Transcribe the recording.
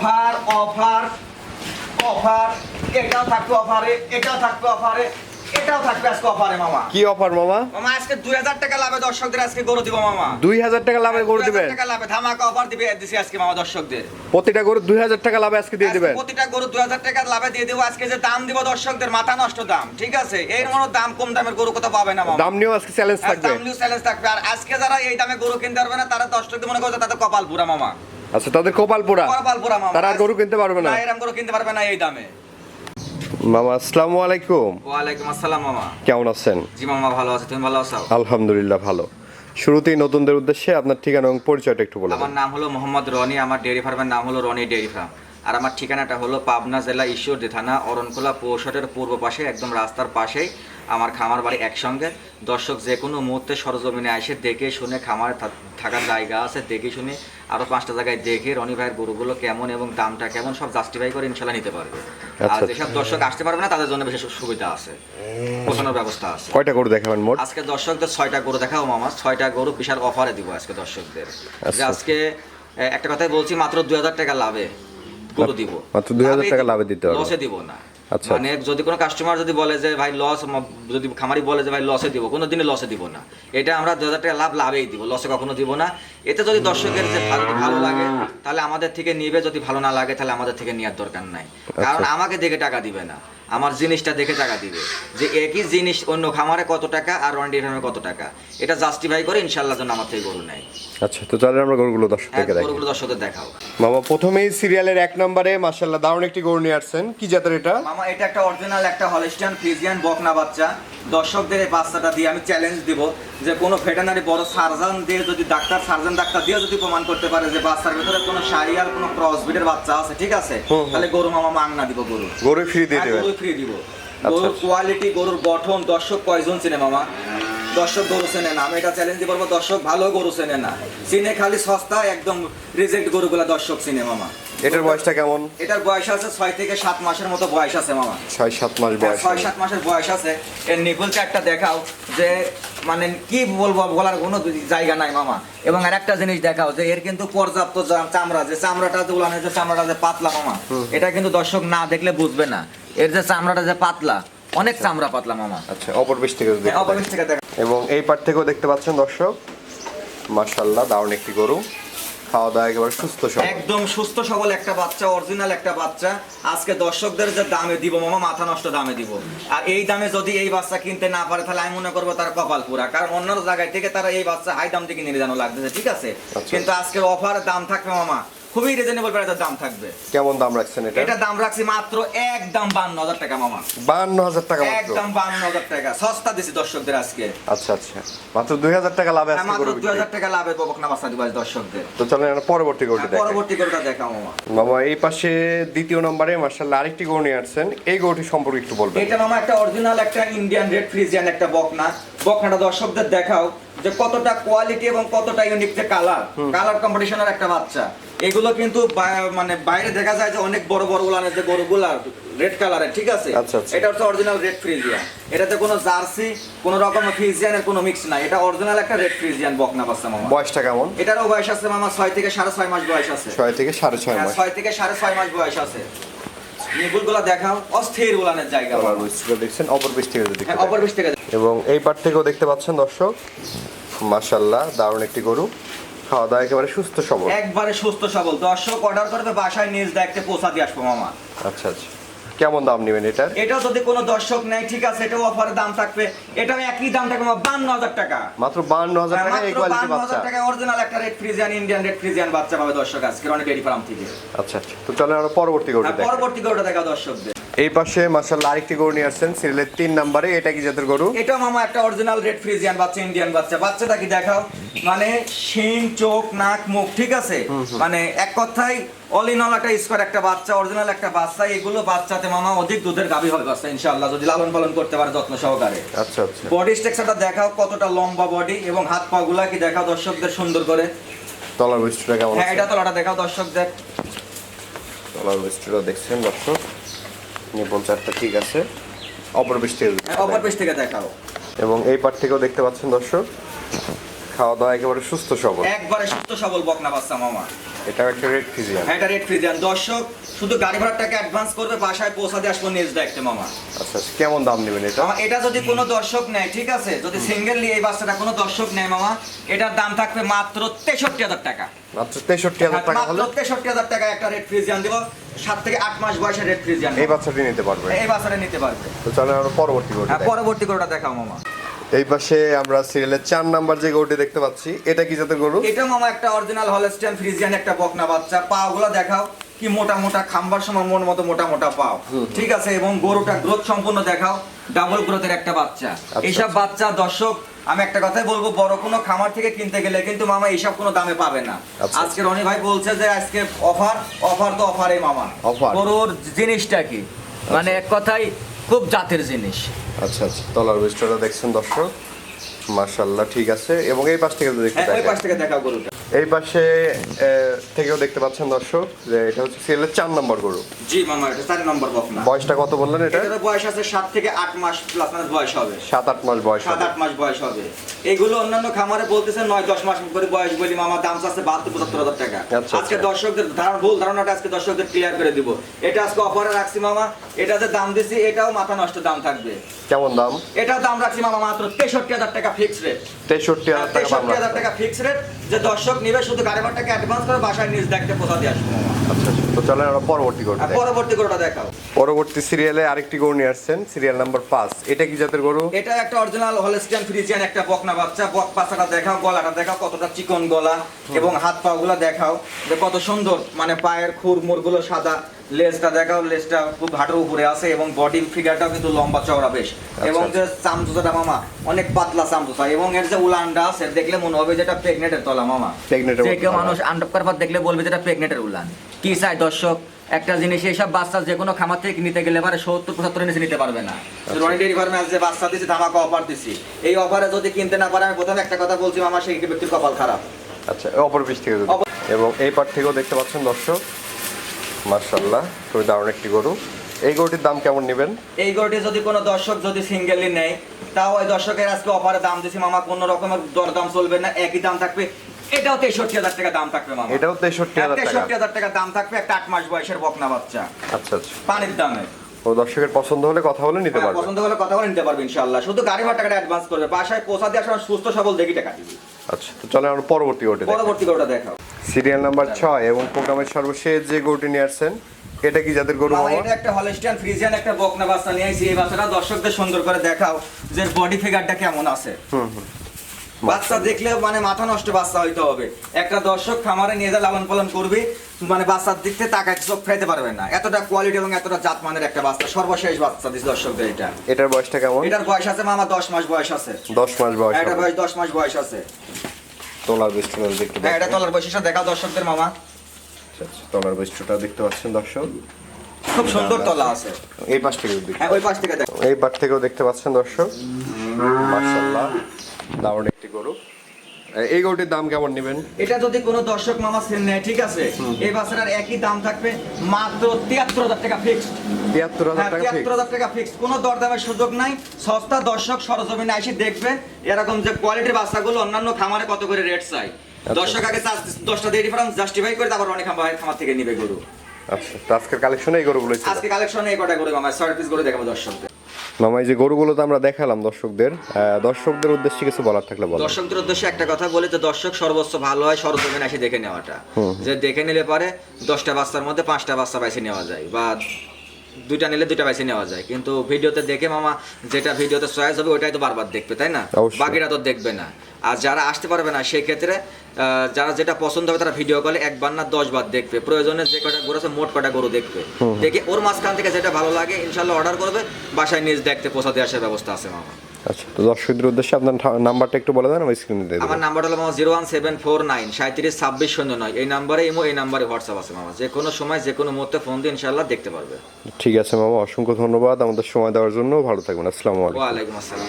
Offer offer offer. এটাও থাকবে অফারে এটাও থাকবে অফারে এটাও থাকবে আজকে অফারে মামা। কি অফার মামা? মামা আজকে দুই হাজার টাকা লাভে দর্শকদের আজকে গরু দিব মামা। দুই হাজার টাকা লাভে গরু 2000 টাকা লাভে ধামাকা অফার দিবে দিছি আজকে মামা দর্শকদের। প্রতিটা গরু দুই হাজার টাকা লাভে আজকে দিয়ে দিবেন। প্রতিটা গরু দুই হাজার টাকা লাভে দিয়ে দেবো আজকে যে দাম দিব দর্শকদের মাথা নষ্ট দাম ঠিক আছে? এর মনে দাম কম দামের গরু কোথাও পাবে না মামা। দাম নিয়েও আজকে চ্যালেঞ্জ থাকবে। দাম নিউ চ্যালেঞ্জ থাকবে। আর আজকে যারা এই দামে গরু কিনতে পারবে না তারা দর্শকদের মনে করছে তাদের কপাল পুরা মামা। আচ্ছা তাদের কপাল পোড়া তারা আর গরু কিনতে পারবে না। এরকম গরু কিনতে পারবে না এই দামে। মামা আসসালামু আলাইকুম। ওয়ালাইকুম আসসালাম মামা। কেমন আছেন? জি মামা ভালো আছে। তুমি ভালো আছো? আলহামদুলিল্লাহ ভালো। শুরুতেই নতুনদের উদ্দেশ্যে আপনার ঠিকানা এবং পরিচয়টা একটু বলে আমার নাম হলো মোহাম্মদ রনি আমার ডেয়ারি ফার্মের নাম হলো রনি ডেয়ারি ফার্ম। আর আমার ঠিকানাটা হলো পাবনা জেলা ঈশ্বরদী থানা অরণখোলা পৌষটের পূর্ব পাশে একদম রাস্তার পাশেই। আমার খামার বাড়ি একসঙ্গে। দর্শক যে কোনো মুহূর্তে সরজমিনে এসে দেখে শুনে খামারে থাকার জায়গা আছে দেখে শুনে আরও পাঁচটা জায়গায় দেখে রনি ভাইয়ের গরুগুলো কেমন এবং দামটা কেমন সব জাস্টিফাই করে ইনশাল্লাহ নিতে পারবে। আর আচ্ছা। যেসব দর্শক আসতে পারবে না তাদের জন্য বিশেষ সুবিধা আছে। পৌঁছানোর ব্যবস্থা আছে। কয়টা গরু দেখাবেন মোট? আজকে দর্শকদের ছয়টা গরু দেখাও মামা। ছয়টা গরু বিশাল অফারে দিব আজকে দর্শকদের। যে আচ্ছা। আজকে একটা কথাই বলছি মাত্র দুই হাজার টাকা লাভে গরু দিব। মাত্র 2000 টাকা লাভে দিতে হবে। দিব না। আচ্ছা। মানে যদি কোনো কাস্টমার যদি বলে যে, ভাই লস যদি খামারি বলে যে, ভাই লসে দিব। কোনো দিনে লসে দিব না। এটা আমরা দু হাজার টাকা লাভ, লাভেই দিব। লসে কখনো দিব না। এতে যদি দর্শকের যে ভালো ভালো লাগে তাহলে আমাদের থেকে নিবে যদি ভালো না লাগে তাহলে আমাদের থেকে নেওয়ার দরকার নাই। কারণ আমাকে দেখে টাকা দিবে না। আমার জিনিসটা দেখে টাকা দিবে। যে একই জিনিস অন্য খামারে কত টাকা আর ওয়ান ডিরামে কত টাকা। এটা জাস্টিফাই করে ইনশাল্লাহ যেন আমার থেকে গরু নেয়। আচ্ছা তো চলেন আমরা গরুগুলো দর্শক হ্যাঁ, গরুগুলো দর্শকদের দেখাও। মামা প্রথমেই সিরিয়ালের এক নম্বরে মাশাল্লাহ দারুণ একটি গরু নিয়ে আসছেন। কি জাতের এটা? মামা এটা একটা অরিজিনাল একটা হলিস্টিয়ান ফ্রিজিয়ান বকনা বাচ্চা। দর্শকদের এই বাচ্চাটা দিয়ে আমি চ্যালেঞ্জ দিব যে কোনো ভেটেনারি বড় সার্জন দিয়ে যদি ডাক্তার সার্জন ডাক্তার দিয়ে যদি প্রমাণ করতে পারে যে বাচ্চার ভিতরে কোনো আর কোনো ক্রস ব্রিডের বাচ্চা আছে ঠিক আছে। তাহলে গরু মামা মাংনা দিব গরু। গরু ফ্রি দিয়ে হ্যাঁ, গরু ফ্রি দিব। আচ্ছা, গরুর। কোয়ালিটি গরুর গঠন দর্শক কয়জন চিনে মামা? দর্শক গরু চেনে না আমি এটা চ্যালেঞ্জ দিব বলব দর্শক ভালো গরু চেনে না। চিনে খালি সস্তা একদম রিজেক্ট গরুগুলা দর্শক চিনে মামা। এটার বয়সটা কেমন? এটার বয়স আছে ছয় থেকে সাত মাসের মতো বয়স আছে মামা। ছয় সাত মাস বয়স ছয় সাত মাসের বয়স আছে। এর নিপুল চারটা দেখাও যে মানে কি বলব বলার কোনো জায়গা নাই মামা। এবং আর একটা জিনিস দেখাও যে এর কিন্তু পর্যাপ্ত চামড়া যে চামড়াটা যে উলানের যে চামড়াটা যে পাতলা মামা এটা কিন্তু দর্শক না দেখলে বুঝবে না। এর যে চামড়াটা যে পাতলা অনেক চামড়া পাতলা মামা। আচ্ছা অপর বেশ থেকে হ্যাঁ, অপরিশ থেকে দেখা। এবং এই পার থেকেও দেখতে পাচ্ছেন দর্শক মাশাল্লাহ দারুণ একটি গরু। খাওয়া দাওয়া একেবারে সুস্থ সবল। একদম সুস্থ সবল একটা বাচ্চা অরিজিনাল একটা বাচ্চা। আজকে দর্শকদের যে দামে দিব মামা মাথা নষ্ট দামে দিব। আর এই দামে যদি এই বাচ্চা কিনতে না পারে তাহলে আমি মনে করব তার কপাল পুরা। কারণ অন্য জায়গায় থেকে তারা এই বাচ্চা হাই দাম থেকে নিয়ে জানো লাগতেছে ঠিক আছে? আচ্ছা। কিন্তু আজকে অফার দাম থাকবে মামা খুবই রিজনেবল প্রাইসের দাম থাকবে। কেমন দাম রাখছেন এটা? এটা দাম রাখছি মাত্র একদম বান্ন হাজার টাকা মামা। বান্ন হাজার টাকা মাত্র? একদম বান্ন হাজার টাকা। সস্তা দিছি দর্শকদের আজকে। আচ্ছা আচ্ছা। মাত্র দুই হাজার টাকা লাভে হ্যাঁ, আজকে মাত্র গরু দুই বিক্রি। হাজার টাকা লাভে দিব দর্শকদের। তো চলেন আমরা পরবর্তী গরুটি দেখেন পরবর্তী গরুটা দেখাও মামা। মামা এই পাশে দ্বিতীয় নম্বরে মার্শাল্লাহ আরেকটি গরু নিয়ে আসছেন। এই গরুটি সম্পর্কে একটু বলবেন। এটা মামা একটা অরিজিনাল একটা ইন্ডিয়ান রেড ফ্রিজিয়ান একটা বকনা। বকনাটা দর্শকদের দেখাও। যে কতটা কোয়ালিটি এবং কতটা ইউনিক যে কালার কালার কম্পিটিশনের একটা বাচ্চা। এগুলো কিন্তু মানে বাইরে দেখা যায় যে অনেক বড় বড় উলানের যে গরুগুলা রেড কালারের ঠিক আছে? আচ্ছা, আচ্ছা। এটা হচ্ছে অরিজিনাল রেড ফ্রিজিয়ান এটাতে কোনো জার্সি কোনো রকম ফ্রিজিয়ানের কোনো মিক্স নাই। এটা অরিজিনাল একটা রেড ফ্রিজিয়ান বকনা বাচ্চা মামা। বয়সটা কেমন? এটারও বয়স আছে মামা ছয় থেকে সাড়ে ছয় মাস বয়স আছে। ছয় থেকে সাড়ে ছয় হ্যাঁ, মাস। ছয় থেকে সাড়ে ছয় মাস বয়স আছে। দেখাও অস্থির উলানের জায়গা। আমার। দেখছেন অপর বেশ থেকে হ্যাঁ, অপর বিশ থেকে এবং এই পার থেকেও দেখতে পাচ্ছেন দর্শক মাশাল্লাহ দারুণ একটি গরু। খাওয়া দাওয়া একেবারে সুস্থ সবল। একবারে সুস্থ সবল। দর্শক অর্ডার করবে বাসায় নিজ দেখতে পৌঁছা দিয়ে আসব মামা। আচ্ছা আচ্ছা। কেমন দাম নেবেন এটার? এটাও যদি কোনো দর্শক নেয় ঠিক আছে এটাও অফারের দাম থাকবে। এটাও একই দাম থাকবে বান্ন হাজার টাকা। মাত্র বান্ন হাজার টাকা এই কোয়ালিটি বাচ্চা। টাকা অরিজিনাল একটা red Friesian Indian red Friesian বাচ্চা পাবে দর্শক আজকে অনেক ডেরি ফার্ম থেকে। আচ্ছা আচ্ছা। তো চলেন আমরা পরবর্তী গরুটি পরবর্তী গরুটা দেখা দর্শকদের। এই পাশে মাশাল্লাহ আরেকটি গরু নিয়ে আসছেন সিরিয়ালের তিন নম্বরে। এটা কি জাতের গরু? এটা মামা একটা অরিজিনাল রেড ফ্রিজিয়ান বাচ্চা ইন্ডিয়ান বাচ্চা। বাচ্চাটা কি দেখাও। মানে শিং চোখ নাক মুখ ঠিক আছে? মানে এক কথায় অল ইন অল একটা স্কোয়ার একটা বাচ্চা অরিজিনাল একটা বাচ্চা। এগুলো বাচ্চাতে মামা অধিক দুধের বাচ্চা ইনশাআল্লাহ যদি লালন পালন করতে পারে যত্ন সহকারে। আচ্ছা আচ্ছা। বডি স্ট্রাকচারটা দেখাও কতটা লম্বা বডি এবং হাত পা গুলা কি দেখাও দর্শকদের সুন্দর করে। তলার বৈশিষ্ট্যটা কেমন হ্যাঁ এটা তলাটা দেখাও দর্শকদের। তলার বৈশিষ্ট্যটা দেখছেন দর্শক। নিপন চারটা ঠিক আছে। অপর বেশ থেকে হ্যাঁ, অপর পেজ থেকে দেখাও। এবং এই পার থেকেও দেখতে পাচ্ছেন দর্শক খাওয়া দাওয়া একেবারে সুস্থ সবল। একবারে সুস্থ সবল বকনা বাচ্চা মামা। এটা একটা রেড ফিজিয়ান হ্যাঁ এটা রেড ফ্রিজিয়ান দর্শক শুধু গাড়ি ভাড়ার টাকা অ্যাডভান্স করবে বাসায় পৌঁছাতে আসব নিজ মামা। আচ্ছা কেমন দাম নেবেন এটা? এটা যদি কোনো দর্শক নেয় ঠিক আছে? যদি সিঙ্গেললি এই বাচ্চাটা কোনো দর্শক নেয় মামা এটার দাম থাকবে মাত্র তেষট্টি হাজার টাকা। মাত্র তেষট্টি হাজার টাকা মাত্র তেষট্টি হাজার টাকা একটা রেড ফ্রিজিয়ান দিব। সাত থেকে আট মাস বয়সের রেড ফ্রিজিয়ান এই বাচ্চাটি নিতে পারবে? এই বাচ্চাটা নিতে পারবে। তো আমরা পরবর্তী হ্যাঁ পরবর্তী গরুটা দেখাও মামা। এই পাশে আমরা সিরিয়ালের চার নাম্বার যে গরুটি দেখতে পাচ্ছি এটা কি জাতের গরু? এটা মামা একটা অরিজিনাল হলস্টেন ফ্রিজিয়ান একটা বকনা বাচ্চা। পা গুলো দেখাও কি মোটা মোটা খাম্বার সময় মন মতো মোটা মোটা পাও। ঠিক আছে এবং গরুটা গ্রোথ সম্পূর্ণ দেখাও ডাবল গ্রোথের একটা বাচ্চা। এইসব বাচ্চা দর্শক আমি একটা কথাই বলব বড় কোনো খামার থেকে কিনতে গেলে কিন্তু মামা এইসব কোনো দামে পাবে না। আচ্ছা। আজকে রনি ভাই বলছে যে আজকে অফার অফার তো অফারে মামা? গরুর জিনিসটা কি? মানে এক কথাই খুব জাতের জিনিস। আচ্ছা আচ্ছা। তলার বেস্টটা দেখছেন দর্শক? মার্শাল্লাহ ঠিক আছে। এবং এই পাশ থেকে দেখতে হ্যাঁ পাশ থেকে দেখা গরুটা। এই পাশে থেকেও দেখতে পাচ্ছেন দর্শক যে এটা হচ্ছে সিরিয়ালের চার নম্বর গরু। জি মামা এটা চার নম্বর বকনা বয়সটা কত বললেন এটা? এটার বয়স আছে সাত থেকে আট মাস প্লাস মাইনাস বয়স হবে। সাত আট মাস বয়স সাত আট মাস বয়স হবে। এগুলো অন্যান্য খামারে বলতেছে নয় দশ মাস করে বয়স বলি মামার দাম আছে বাহাত্তর পঁচাত্তর হাজার টাকা। আচ্ছা, আজকে আচ্ছা। দর্শকদের ধারণা ভুল ধারণাটা আজকে দর্শকদের ক্লিয়ার করে দিব। এটা আজকে অফারে রাখছি মামা। এটা যে দাম দিছি এটাও মাথা নষ্ট দাম থাকবে। কেমন দাম? এটা দাম রাখছি মামা মাত্র তেষট্টি হাজার টাকা ফিক্স রেট তেষট্টি হাজার টাকা দাম তেষট্টি হাজার রাখছেন। টাকা ফিক্স রেট যে দর্শক নিবে শুধু গাড়ি ভাড়াটাকে অ্যাডভান্স করে বাসায় নিজ দেখতে পোষা দিয়ে আসব। আচ্ছা আচ্ছা। তো চলেন আমরা পরবর্তী গরু পরবর্তী গরুটা দেখাও। পরবর্তী সিরিয়ালে আরেকটি গরু নিয়ে আসছেন সিরিয়াল নাম্বার পাঁচ। এটা কি জাতের গরু? এটা একটা অরিজিনাল হলস্টিয়ান ফ্রিজিয়ান একটা বকনা বাচ্চা। বক পাছাটা দেখাও গলাটা দেখাও কতটা চিকন গলা এবং হাত পা গুলা দেখাও। যে কত সুন্দর মানে পায়ের খুর মুরগুলো সাদা লেজটা দেখাও লেজটা খুব হাঁটুর উপরে আছে এবং বডি ফিগারটাও কিন্তু লম্বা চওড়া বেশ। এবং যে চামচুসাটা মামা অনেক পাতলা চামচুসা এবং এর যে উলানটা আছে দেখলে মনে হবে যেটা প্রেগনেটের তলা মামা। যে কেউ মানুষ আন্ডার পর দেখলে বলবে যেটা প্রেগনেটের উলান। কি চাই দর্শক একটা জিনিস এইসব বাচ্চা যে কোনো খামার থেকে নিতে গেলে পারে সত্তর পঁচাত্তর নিচে নিতে পারবে না। রনি ডেয়ারি ফার্মে আজ যে বাচ্চা দিচ্ছি ধামাকা অফার দিচ্ছি এই অফারে যদি কিনতে না পারে আমি প্রথমে একটা কথা বলছি আমার সেই ব্যক্তির কপাল খারাপ। আচ্ছা অপর পিস থেকে এবং এই পার থেকেও দেখতে পাচ্ছেন দর্শক মার্শাল্লাহ খুবই দারুণ একটি গরু। এই গরুটির দাম কেমন নেবেন? এই গরুটি যদি কোনো দর্শক যদি সিঙ্গেলি নেয় তাও ওই দর্শকের আজকে অফারে দাম দিচ্ছি মামা কোনো রকমের দরদাম চলবে না একই দাম থাকবে এটাও তেষট্টি হাজার টাকা দাম থাকবে মামা। এটাও তেষট্টি হাজার টাকা। তেষট্টি হাজার টাকা দাম থাকবে একটা আট মাস বয়সের বকনা বাচ্চা। আচ্ছা আচ্ছা। পানির দামে। ও দর্শকের পছন্দ হলে কথা বলে নিতে হ্যাঁ, পারবেন পছন্দ হলে কথা বলে নিতে পারবে ইনশাল্লাহ শুধু গাড়ি ভাড়া টাকাটা অ্যাডভান্স করবে। বাসায় পৌঁছা দিয়ে আসলে সুস্থ সবল দেখি টাকা দিবি। আচ্ছা তো চলে আমরা পরবর্তী গরুটি পরবর্তী গরুটা দেখাও। সিরিয়াল নাম্বার ছয় এবং প্রোগ্রামের সর্বশেষ যে গরুটি নিয়ে আসছেন এটা কি জাতের গরু মামা, এটা একটা হলস্টিয়ান ফ্রিজিয়ান একটা বকনা বাচ্চা নিয়ে আইছি এই বাচ্চাটা দর্শকদের সুন্দর করে দেখাও যে বডি ফিগারটা কেমন আছে। বাচ্চা দেখলে মানে মাথা নষ্ট বাচ্চা হইতে হবে। একটা দর্শক খামারে নিয়ে যা লালন পালন করবে মানে বাচ্চার দিক থেকে তাকায় চোখ ফেলতে পারবে না। এতটা কোয়ালিটি এবং এতটা জাত মানের একটা বাচ্চা সর্বশেষ বাচ্চা দিস দর্শকদের এটা। এটার বয়সটা কেমন? এটার বয়স আছে মামা দশ মাস বয়স আছে। দশ মাস বয়স এটা। বয়স দশ মাস বয়স আছে। তোলার বৈশিষ্ট্য দেখতে হ্যাঁ এটা তলার বৈশিষ্ট্য দেখা দর্শকদের মামা। আচ্ছা, আচ্ছা, তলার বৈশিষ্ট্যটা দেখতে পাচ্ছেন দর্শক। খুব সুন্দর তলা আছে। এই পাশ থেকে হ্যাঁ ওই পাশ থেকে দেখো। এই পাট থেকেও দেখতে পাচ্ছেন দর্শক। মার্শাল্লাহ দারুণ একটি গরু। এই গরুটির দাম কেমন নেবেন? এটা যদি কোনো দর্শক মামা সেন নেয় ঠিক আছে? এই বাচ্চাটার একই দাম থাকবে মাত্র তিয়াত্তর হাজার টাকা ফিক্সড তিয়াত্তর হাজার টাকা তিয়াত্তর। হাজার টাকা ফিক্সড কোনো দরদামের সুযোগ নাই। সস্তা দর্শক সরজমিনে এসে দেখবে এরকম যে কোয়ালিটির বাচ্চাগুলো অন্যান্য খামারে কত করে রেট চাই দর্শক আগে দশটা দিয়ে ডিফারেন্স জাস্টিফাই করে তারপর অনেক খামার খামার থেকে নিবে গরু। আচ্ছা আজকের কালেকশনে এই গরুগুলো আজকে কালেকশনে এই কটা গরু মামা ছয় পিস গরু দেখাবো দর্শকদের। মামা এই যে গরুগুলো তো আমরা দেখালাম দর্শকদের আহ, দর্শকদের উদ্দেশ্যে কিছু বলার থাকলে বলো দর্শকদের উদ্দেশ্যে একটা কথা বলি যে দর্শক সর্বোচ্চ ভালো হয় সরজমিনে এসে দেখে নেওয়াটা। যে দেখে নিলে পরে দশটা বাচ্চার মধ্যে পাঁচটা বাচ্চা বাইছে নেওয়া যায় বা দুইটা নিলে দুইটা বেছে নেওয়া যায়। কিন্তু ভিডিওতে দেখে মামা যেটা ভিডিওতে চয়েস হবে ওইটাই তো বারবার দেখবে তাই না। বাকিটা তো দেখবে না। আর যারা আসতে পারবে না সেই ক্ষেত্রে যারা যেটা পছন্দ হবে তারা ভিডিও কলে একবার না দশ বার দেখবে। প্রয়োজনে যে কটা গরু আছে মোট কটা গরু দেখবে। দেখে ওর মাঝখান থেকে যেটা ভালো লাগে ইনশাল্লাহ অর্ডার করবে বাসায় নিজ দেখতে পোষাতে আসার ব্যবস্থা আছে মামা। আচ্ছা তো দর্শকদের উদ্দেশ্যে আপনার নাম্বারটা একটু বলে দেন আমি স্ক্রিনে দিয়ে আমার নাম্বার হলো মামা zero one seven four nine সাঁত্রিশ ছাব্বিশ শূন্য নয়। এই নাম্বারে ইমো এই নাম্বারে হোয়াটসঅ্যাপ আছে মামা। যে কোনো সময় যে কোনো মুহূর্তে ফোন দিয়ে ইনশাল্লাহ দেখতে পারবে। ঠিক আছে মামা অসংখ্য ধন্যবাদ আমাদের সময় দেওয়ার জন্য। ভালো থাকবেন আসসালামু আলাইকুম। ওয়ালাইকুম আসসালাম।